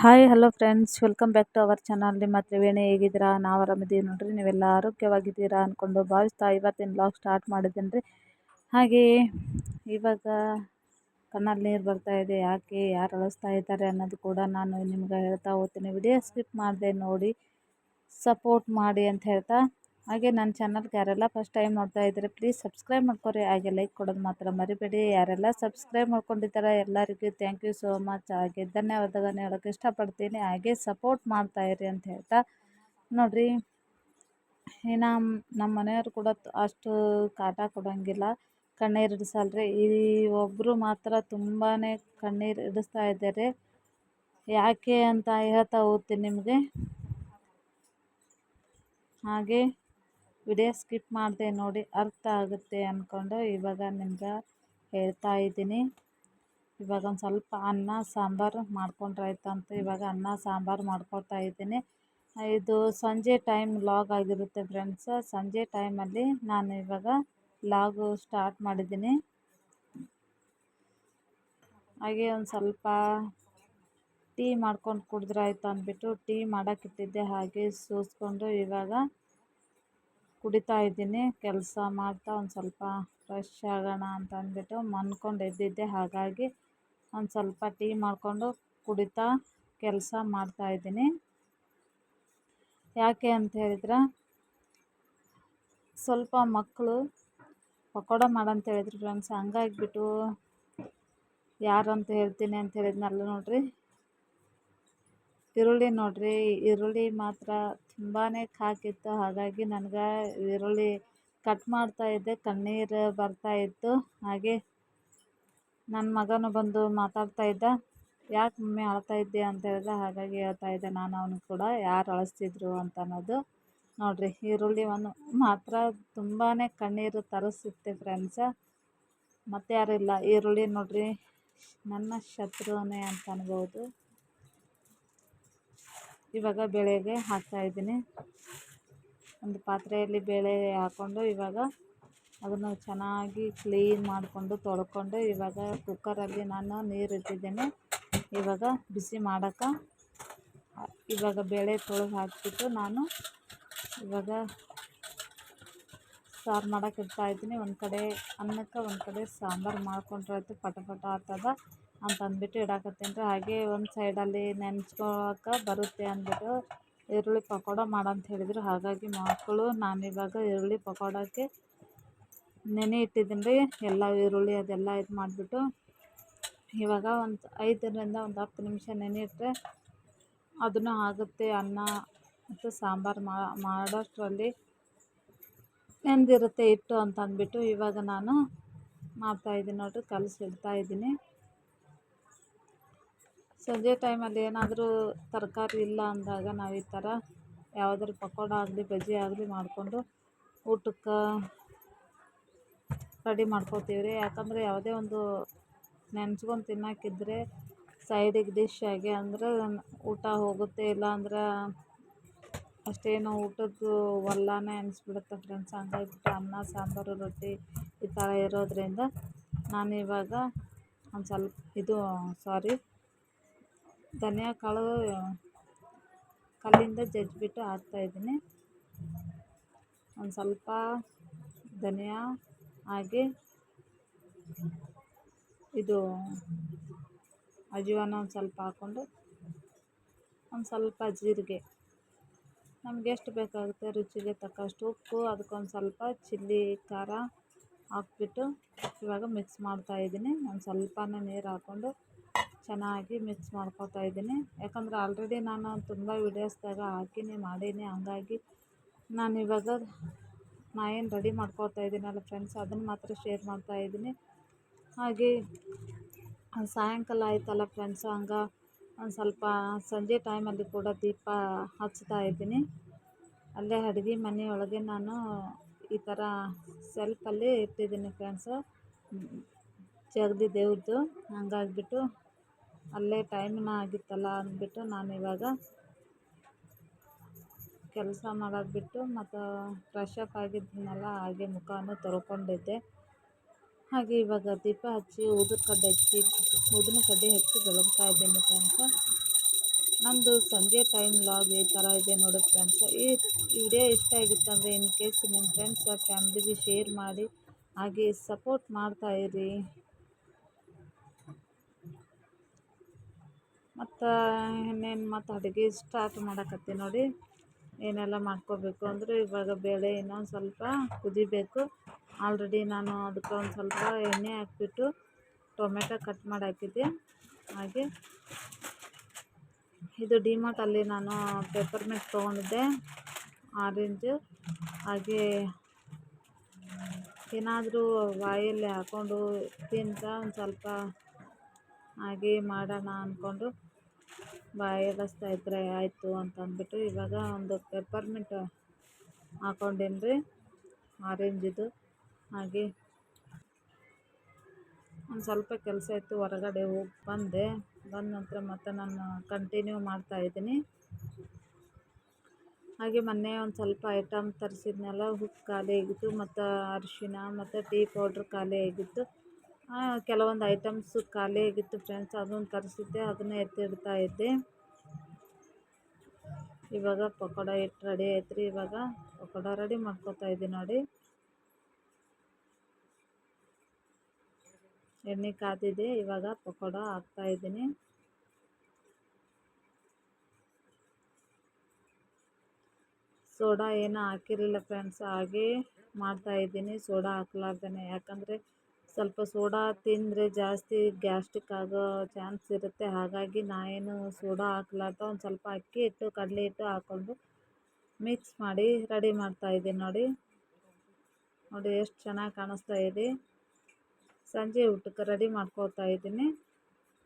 Hi hello friends welcome back to our channel ನಿಮ್ಮ ತ್ರಿವೇಣಿ ಹೇಗಿದ್ದೀರಾ? ನಾವು ಆರಾಮಿದ್ದೀವಿ ನೋಡ್ರಿ. ನೀವೆಲ್ಲ ಆರೋಗ್ಯವಾಗಿದ್ದೀರಾ ಅಂದ್ಕೊಂಡು ಭಾವಿಸ್ತಾ ಇವತ್ತಿನ ಬ್ಲಾಗ್ ಸ್ಟಾರ್ಟ್ ಮಾಡಿದ್ದೀನಿ ರೀ ಹಾಗೆಯೇ ಇವಾಗ ಕಣ್ಣಲ್ಲಿ ನೀರು ಬರ್ತಾ ಇದೆ. ಯಾಕೆ, ಯಾರು ಅಳಿಸ್ತಾ ಇದ್ದಾರೆ ಅನ್ನೋದು ಕೂಡ ನಾನು ನಿಮ್ಗೆ ಹೇಳ್ತಾ ಹೋಗ್ತೀನಿ. ವಿಡಿಯೋ ಸ್ಕಿಪ್ ಮಾಡಿದೆ ನೋಡಿ. ಸಪೋರ್ಟ್ ಮಾಡಿ ಅಂತ ಹೇಳ್ತಾ ಹಾಗೆ ನನ್ನ ಚಾನಲ್ಗೆ ಯಾರೆಲ್ಲ ಫಸ್ಟ್ ಟೈಮ್ ನೋಡ್ತಾ ಇದ್ದಾರೆ ಪ್ಲೀಸ್ ಸಬ್ಸ್ಕ್ರೈಬ್ ಮಾಡ್ಕೊರಿ. ಹಾಗೆ ಲೈಕ್ ಕೊಡೋದು ಮಾತ್ರ ಮರಿಬೇಡಿ. ಯಾರೆಲ್ಲ ಸಬ್ಸ್ಕ್ರೈಬ್ ಮಾಡ್ಕೊಂಡಿದ್ದಾರೆ, ಎಲ್ಲರಿಗೂ ಥ್ಯಾಂಕ್ ಯು ಸೋ ಮಚ್ ಹಾಗೆ ಧನ್ಯವಾದಗಳನ್ನ ಹೇಳೋಕ್ಕೆ ಇಷ್ಟಪಡ್ತೀನಿ. ಹಾಗೆ ಸಪೋರ್ಟ್ ಮಾಡ್ತಾಯಿರಿ ಅಂತ ಹೇಳ್ತಾ ನೋಡಿರಿ. ಇನ್ನು ನಮ್ಮ ಮನೆಯವರು ಕೂಡ ಅಷ್ಟು ಕಾಟ ಕೊಡೋಂಗಿಲ್ಲ. ಕಣ್ಣೀರು ಇಡಿಸಲ್ರಿ. ಈ ಒಬ್ಬರು ಮಾತ್ರ ತುಂಬಾ ಕಣ್ಣೀರು ಇಡಿಸ್ತಾ ಇದ್ದಾರೆ. ಯಾಕೆ ಅಂತ ಹೇಳ್ತಾ ಹೋಗ್ತೀನಿ ನಿಮಗೆ. ಹಾಗೆ ವಿಡಿಯೋ ಸ್ಕಿಪ್ ಮಾಡಿದೆ ನೋಡಿ ಅರ್ಥ ಆಗುತ್ತೆ ಅಂದ್ಕೊಂಡು ಇವಾಗ ನಿಮ್ಗೆ ಹೇಳ್ತಾ ಇದ್ದೀನಿ. ಇವಾಗ ಒಂದು ಸ್ವಲ್ಪ ಅನ್ನ, ಸಾಂಬಾರು ಮಾಡ್ಕೊಂಡ್ರೆ ಅಂತ ಇವಾಗ ಅನ್ನ, ಸಾಂಬಾರು ಮಾಡ್ಕೊಳ್ತಾ ಇದ್ದೀನಿ. ಇದು ಸಂಜೆ ಟೈಮ್ ಲಾಗ್ ಆಗಿರುತ್ತೆ ಫ್ರೆಂಡ್ಸ್ ಸಂಜೆ ಟೈಮಲ್ಲಿ ನಾನು ಇವಾಗ ಲಾಗು ಸ್ಟಾರ್ಟ್ ಮಾಡಿದ್ದೀನಿ. ಹಾಗೆ ಒಂದು ಸ್ವಲ್ಪ ಟೀ ಮಾಡ್ಕೊಂಡು ಕುಡಿದ್ರಾಯ್ತು ಅಂದ್ಬಿಟ್ಟು ಟೀ ಮಾಡೋಕ್ಕಿಟ್ಟಿದ್ದೆ ಹಾಗೆ ಸೂಸ್ಕೊಂಡು ಇವಾಗ ಕುಡಿತಾ ಇದ್ದೀನಿ, ಕೆಲಸ ಮಾಡ್ತಾ ಒಂದು ಸ್ವಲ್ಪ ಫ್ರೆಶ್ ಆಗೋಣ ಅಂತ ಅಂದ್ಬಿಟ್ಟು ಮನ್ಕೊಂಡು ಎದ್ದಿದ್ದೆ. ಹಾಗಾಗಿ ಒಂದು ಸ್ವಲ್ಪ ಟೀ ಮಾಡಿಕೊಂಡು ಕುಡಿತಾ ಕೆಲಸ ಮಾಡ್ತಾ ಇದ್ದೀನಿ. ಯಾಕೆ ಅಂತ ಹೇಳಿದ್ರೆ, ಸ್ವಲ್ಪ ಮಕ್ಕಳು ಪಕೋಡ ಮಾಡಂತ ಹೇಳಿದ್ರು ಫ್ರೆಂಡ್ಸ್ ಹಂಗಾಗಿಬಿಟ್ಟು ಯಾರಂತ ಹೇಳ್ತೀನಿ ಅಂತ ಹೇಳಿದ್ನಲ್ಲ ನೋಡಿರಿ. ಈರುಳ್ಳಿ ನೋಡಿರಿ, ಈರುಳ್ಳಿ ಮಾತ್ರ ತುಂಬಾ ಖಾಕಿತ್ತು ಹಾಗಾಗಿ ನನಗೆ ಈರುಳ್ಳಿ ಕಟ್ ಮಾಡ್ತಾಯಿದ್ದೆ ಕಣ್ಣೀರು ಬರ್ತಾಯಿತ್ತು ಹಾಗೆ ನನ್ನ ಮಗನು ಬಂದು ಮಾತಾಡ್ತಾ ಇದ್ದ, ಯಾಕೆ ಮಮ್ಮಿ ಅಳ್ತಾ ಇದ್ದೆ ಅಂತ ಹೇಳಿದ. ಹಾಗಾಗಿ ಹೇಳ್ತಾ ಇದ್ದೆ ನಾನು ಅವ್ನು ಕೂಡ, ಯಾರು ಅಳಿಸ್ತಿದ್ರು? ಅಂತ ಅನ್ನೋದು. ನೋಡಿರಿ, ಈರುಳ್ಳಿ ಒಂದು ಮಾತ್ರ ತುಂಬಾ ಕಣ್ಣೀರು ತರಿಸುತ್ತೆ ಫ್ರೆಂಡ್ಸ ಮತ್ತು ಯಾರಿಲ್ಲ ಈರುಳ್ಳಿ ನೋಡಿರಿ, ನನ್ನ ಶತ್ರುವೇ ಅಂತ ಅನ್ಬೋದು. ಇವಾಗ ಬೇಳೆಗೆ ಹಾಕ್ತಾಯಿದ್ದೀನಿ ಒಂದು ಪಾತ್ರೆಯಲ್ಲಿ ಬೇಳೆ ಹಾಕ್ಕೊಂಡು ಇವಾಗ ಅದನ್ನು ಚೆನ್ನಾಗಿ ಕ್ಲೀನ್ ಮಾಡಿಕೊಂಡು ತೊಳ್ಕೊಂಡು ಇವಾಗ ಕುಕ್ಕರಲ್ಲಿ ನಾನು ನೀರು ಇಟ್ಟಿದ್ದೇನೆ. ಇವಾಗ ಬಿಸಿ ಮಾಡೋಕ್ಕೆ ಇವಾಗ ಬೇಳೆ ತೊಳೆದು ಹಾಕಿಬಿಟ್ಟು ನಾನು ಇವಾಗ ಸಾರು ಮಾಡೋಕೆ ಇಡ್ತಾಯಿದ್ದೀನಿ ಒಂದು ಕಡೆ ಅನ್ನಕ್ಕೆ ಒಂದು ಕಡೆ ಸಾಂಬಾರು ಮಾಡ್ಕೊಂಡ್ರೆ ಆಯಿತು ಪಟ ಪಟ ಆಗ್ತದ. ಅಂತ ಅಂದ್ಬಿಟ್ಟು ಇಡಾಕತ್ತೀನಿ ರೀ. ಹಾಗೆ ಒಂದು ಸೈಡಲ್ಲಿ ನೆನ್ಚ್ಕೊಳಕ್ಕೆ ಬರುತ್ತೆ ಅಂದ್ಬಿಟ್ಟು ಈರುಳ್ಳಿ ಪಕೋಡ ಮಾಡಂತ ಹೇಳಿದರು. ಹಾಗಾಗಿ ಮಕ್ಕಳು ನಾನಿವಾಗ ಈರುಳ್ಳಿ ಪಕೋಡಕ್ಕೆ ನೆನೆ ಇಟ್ಟಿದ್ದೀನಿ ರೀ. ಎಲ್ಲ ಈರುಳ್ಳಿ ಅದೆಲ್ಲ ಇದು ಮಾಡಿಬಿಟ್ಟು ಇವಾಗ ಒಂದು ಐದರಿಂದ ಒಂದು ಹತ್ತು ನಿಮಿಷ ನೆನೆ ಇಟ್ಟರೆ ಅದನ್ನು ಆಗುತ್ತೆ. ಅನ್ನ ಮತ್ತು ಸಾಂಬಾರು ಮಾಡೋಷ್ಟರಲ್ಲಿ ನೆಂದಿರುತ್ತೆ ಹಿಟ್ಟು ಅಂತ ಅಂದ್ಬಿಟ್ಟು ಇವಾಗ ನಾನು ಮಾಡ್ತಾಯಿದ್ದೀನಿ ನೋಡಿರಿ. ಕಲಸಿ ಇಡ್ತಾಯಿದ್ದೀನಿ ಸಂಜೆ ಟೈಮಲ್ಲಿ ಏನಾದರೂ ತರಕಾರಿ ಇಲ್ಲ ಅಂದಾಗ ನಾವು ಈ ಥರ ಯಾವುದಾರು ಪಕೋಡ ಆಗಲಿ, ಬಜ್ಜಿ ಆಗಲಿ ಮಾಡಿಕೊಂಡು ಊಟಕ್ಕೆ ರೆಡಿ ಮಾಡ್ಕೊತೀವಿ ರೀ. ಯಾಕಂದರೆ ಯಾವುದೇ ಒಂದು ನೆನ್ಸ್ಕೊಂಡು ತಿನ್ನೋಕ್ಕಿದ್ರೆ ಸೈಡಿಗೆ ಡಿಶ್ ಆಗಿ ಅಂದರೆ ಊಟ ಹೋಗುತ್ತೆ, ಇಲ್ಲ ಅಂದ್ರೆ ಅಷ್ಟೇನು ಊಟದ್ದು ಒಲ್ಲಾನೇ ಅನಿಸ್ಬಿಡುತ್ತೆ ಫ್ರೆಂಡ್ಸ್ ಹಂಗಾಗಿ ಅನ್ನ, ಸಾಂಬಾರು, ರೊಟ್ಟಿ ಈ ಥರ ಇರೋದರಿಂದ ನಾನಿವಾಗ ಒಂದು ಸ್ವಲ್ಪ ಇದು ಸಾರಿ ಧನಿಯಾ ಕಾಳು, ಕಲ್ಲಿಂದ ಜಜ್ಜಿಬಿಟ್ಟು ಹಾಕ್ತಾಯಿದ್ದೀನಿ ಒಂದು ಸ್ವಲ್ಪ ಧನಿಯಾ ಹಾಗೆ ಇದು ಅಜ್ವಾನ ಒಂದು ಸ್ವಲ್ಪ ಹಾಕ್ಕೊಂಡು, ಒಂದು ಸ್ವಲ್ಪ ಜೀರಿಗೆ. ನಮ್ಗೆ ಎಷ್ಟು ಬೇಕಾಗುತ್ತೆ ರುಚಿಗೆ ತಕ್ಕಷ್ಟು ಉಪ್ಪು, ಅದಕ್ಕೊಂದು ಸ್ವಲ್ಪ ಚಿಲ್ಲಿ ಖಾರ ಹಾಕ್ಬಿಟ್ಟು ಇವಾಗ ಮಿಕ್ಸ್ ಮಾಡ್ತಾಯಿದ್ದೀನಿ ಒಂದು ಸ್ವಲ್ಪನೇ ನೀರು ಹಾಕ್ಕೊಂಡು ಚೆನ್ನಾಗಿ ಮಿಕ್ಸ್ ಮಾಡ್ಕೊತಾ ಇದ್ದೀನಿ. ಯಾಕಂದರೆ ಆಲ್ರೆಡಿ ನಾನು ತುಂಬ ವೀಡಿಯೋಸ್ದಾಗ ಹಾಕೀನಿ ಮಾಡೀನಿ. ಹಂಗಾಗಿ ನಾನು ಇವಾಗ ನಾ ಏನು ರೆಡಿ ಮಾಡ್ಕೊತಾ ಇದ್ದೀನಲ್ಲ ಫ್ರೆಂಡ್ಸ್ ಅದನ್ನು ಮಾತ್ರ ಶೇರ್ ಮಾಡ್ತಾ ಇದ್ದೀನಿ. ಹಾಗೆ ಸಾಯಂಕಾಲ ಆಯ್ತಲ್ಲ ಫ್ರೆಂಡ್ಸ್ ಹಂಗೆ ಒಂದು ಸ್ವಲ್ಪ ಸಂಜೆ ಟೈಮಲ್ಲಿ ಕೂಡ ದೀಪ ಹಚ್ತಾ ಇದ್ದೀನಿ. ಅಲ್ಲೇ ಅಡುಗೆ ಮನೆ ಒಳಗೆ ನಾನು ಈ ಥರ ಸೆಲ್ಫಲ್ಲಿ ಇಟ್ಟಿದ್ದೀನಿ ಫ್ರೆಂಡ್ಸು ಜಗದಿ ದೇವ್ರದ್ದು ಹಂಗಾಗ್ಬಿಟ್ಟು ಅಲ್ಲೇ ಟೈಮ್ನ ಆಗಿತ್ತಲ್ಲ ಅಂದ್ಬಿಟ್ಟು ನಾನು ಇವಾಗ ಕೆಲಸ ಮಾಡೋದು ಬಿಟ್ಟು ಮತ್ತು ಫ್ರೆಶ್ ಅಪ್ ಆಗಿದ್ದೀನಲ್ಲ ಹಾಗೆ ಮುಖಾನು ತೊಳ್ಕೊಂಡಿದ್ದೆ ಹಾಗೆ ಇವಾಗ ದೀಪ ಹಚ್ಚಿ ಊದಿನ ಕಡ್ಡಿ ಹಚ್ಚಿ, ಊದಿನ ಕಡ್ಡಿ ಹಚ್ಚಿ ಬೆಳಗ್ತಾ ಇದ್ದೀನಿ ಫ್ರೆಂಡ್ಸ ನಮ್ಮದು ಸಂಜೆ ಟೈಮ್ ಲಾಗ್ ಈ ಥರ ಇದೆ ನೋಡಿ ಫ್ರೆಂಡ್ಸ್ ಈ ವಿಡಿಯೋ ಇಷ್ಟ ಆಗಿತ್ತಂದರೆ ಇನ್ ಕೇಸ್ ನಿಮ್ಮ ಫ್ರೆಂಡ್ಸ್ ಫ್ಯಾಮ್ಲಿಗೆ ಶೇರ್ ಮಾಡಿ, ಹಾಗೆ ಸಪೋರ್ಟ್ ಮಾಡ್ತಾಯಿರಿ ಮತ್ತು ಇನ್ನೇನು ಮತ್ತು ಅಡುಗೆ ಸ್ಟಾರ್ಟ್ ಮಾಡಕತ್ತೀನಿ ನೋಡಿ. ಏನೆಲ್ಲ ಮಾಡ್ಕೋಬೇಕು ಅಂದರೆ ಇವಾಗ ಬೇಳೆ ಇನ್ನೊಂದು ಸ್ವಲ್ಪ ಕುದಿಬೇಕು. ಆಲ್ರೆಡಿ ನಾನು ಅದಕ್ಕೆ ಒಂದು ಸ್ವಲ್ಪ ಎಣ್ಣೆ ಹಾಕ್ಬಿಟ್ಟು ಟೊಮೆಟೊ ಕಟ್ ಮಾಡಿ ಹಾಕಿದ್ದೆ. ಹಾಗೆ ಇದು ಡಿಮಾರ್ಟಲ್ಲಿ ನಾನು ಪೆಪ್ಪರ್ಮೆಂಟ್ ತೊಗೊಂಡಿದ್ದೆ. ಆರೆಂಜು ಹಾಗೆ ಏನಾದರೂ ಬಾಯಲ್ಲಿ ಹಾಕ್ಕೊಂಡು ತಿಂತ ಒಂದು ಸ್ವಲ್ಪ ಹಾಗೆ ಮಾಡೋಣ ಅಂದ್ಕೊಂಡು ಬಾಯಲ್ಲಿ ಇದ್ದರೆ ಆಯಿತು ಅಂತ ಅಂದ್ಬಿಟ್ಟು ಇವಾಗ ಒಂದು ಪೆಪ್ಪರ್ಮೆಂಟ್ ಹಾಕ್ಕೊಂಡೇನಿ ರೀ ಆರೆಂಜಿದು ಹಾಗೆ ಒಂದು ಸ್ವಲ್ಪ ಕೆಲಸ ಇತ್ತು, ಹೊರಗಡೆ ಹೋಗಿ ಬಂದೆ. ಬಂದ ನಂತರ ಮತ್ತೆ ನಾನು ಕಂಟಿನ್ಯೂ ಮಾಡ್ತಾ ಇದ್ದೀನಿ. ಹಾಗೆ ಮೊನ್ನೆ ಒಂದು ಸ್ವಲ್ಪ ಐಟಮ್ ತರಿಸಿದ್ನಲ್ಲ, ಉಪ್ಪು ಖಾಲಿ ಆಗಿತ್ತು, ಮತ್ತು ಅರಿಶಿನ, ಮತ್ತು ಟೀ ಪೌಡ್ರ್ ಖಾಲಿ ಆಗಿತ್ತು. ಕೆಲವೊಂದು ಐಟಮ್ಸ್ ಖಾಲಿ ಆಗಿತ್ತು ಫ್ರೆಂಡ್ಸ್ ಅದನ್ನು ತರಿಸಿದ್ದೆ ಅದನ್ನು ಎತ್ತಿಡ್ತಾ ಇದ್ದೆ. ಇವಾಗ ಪಕೋಡ ಹಿಟ್ಟು ರೆಡಿ ಐತ್ರಿ, ಇವಾಗ ಪಕೋಡ ರೆಡಿ ಮಾಡ್ಕೋತಾ ಇದ್ದೀನಿ ನೋಡಿ. ಎಣ್ಣೆ ಕಾದಿದೆ, ಇವಾಗ ಪಕೋಡ ಹಾಕ್ತಾ ಇದ್ದೀನಿ. ಸೋಡಾ ಏನೂ ಹಾಕಿರಲಿಲ್ಲ ಫ್ರೆಂಡ್ಸ್, ಹಾಗೆ ಮಾಡ್ತಾ ಇದ್ದೀನಿ. ಸೋಡಾ ಹಾಕ್ಲಾರ್ದೇ ಯಾಕಂದರೆ ಸ್ವಲ್ಪ ಸೋಡಾ ತಿಂದರೆ ಜಾಸ್ತಿ ಗ್ಯಾಸ್ಟಿಕ್ ಆಗೋ ಚಾನ್ಸ್ ಇರುತ್ತೆ. ಹಾಗಾಗಿ ನಾನೇನು ಸೋಡಾ ಹಾಕ್ಲಾರ್ದ ಒಂದು ಸ್ವಲ್ಪ ಅಕ್ಕಿ ಹಿಟ್ಟು, ಕಡಲೆ ಹಿಟ್ಟು ಹಾಕ್ಕೊಂಡು ಮಿಕ್ಸ್ ಮಾಡಿ ರೆಡಿ ಮಾಡ್ತಾಯಿದ್ದೀನಿ ನೋಡಿ. ನೋಡಿ ಎಷ್ಟು ಚೆನ್ನಾಗಿ ಕಾಣಿಸ್ತಾ ಇದೆ. ಸಂಜೆ ಊಟಕ್ಕೆ ರೆಡಿ ಮಾಡ್ಕೊಳ್ತಾ ಇದ್ದೀನಿ.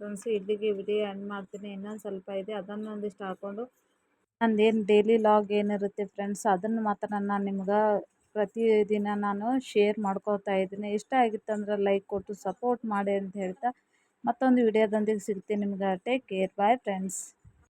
ಫ್ರೆಂಡ್ಸ್ ಇಲ್ಲಿಗೆ ಬಿಡಿ ಎಂಡ್ ಮಾಡ್ತೀನಿ, ಇನ್ನೊಂದು ಸ್ವಲ್ಪ ಇದೆ. ಅದನ್ನು ಒಂದಿಷ್ಟು ಹಾಕ್ಕೊಂಡು ನಂದೇನು ಡೈಲಿ ಲಾಗ್ ಏನಿರುತ್ತೆ ಫ್ರೆಂಡ್ಸ್, ಅದನ್ನು ಮಾತ್ರ ನಾನು ನಿಮ್ಗೆ ಪ್ರತಿದಿನ ನಾನು ಶೇರ್ ಮಾಡ್ಕೋತಾ ಇದ್ದೀನಿ. ಇಷ್ಟ ಆಗಿತ್ತು ಅಂದ್ರೆ ಲೈಕ್ ಕೊಟ್ಟು ಸಪೋರ್ಟ್ ಮಾಡಿ ಅಂತ ಹೇಳ್ತಾ ಮತ್ತೊಂದು ವಿಡಿಯೋದೊಂದಿಗೆ ಸಿಗ್ತೀನಿ ನಿಮ್ಗೆ ಟೇಕ್ ಕೇರ್ ಬಾಯ್ ಫ್ರೆಂಡ್ಸ್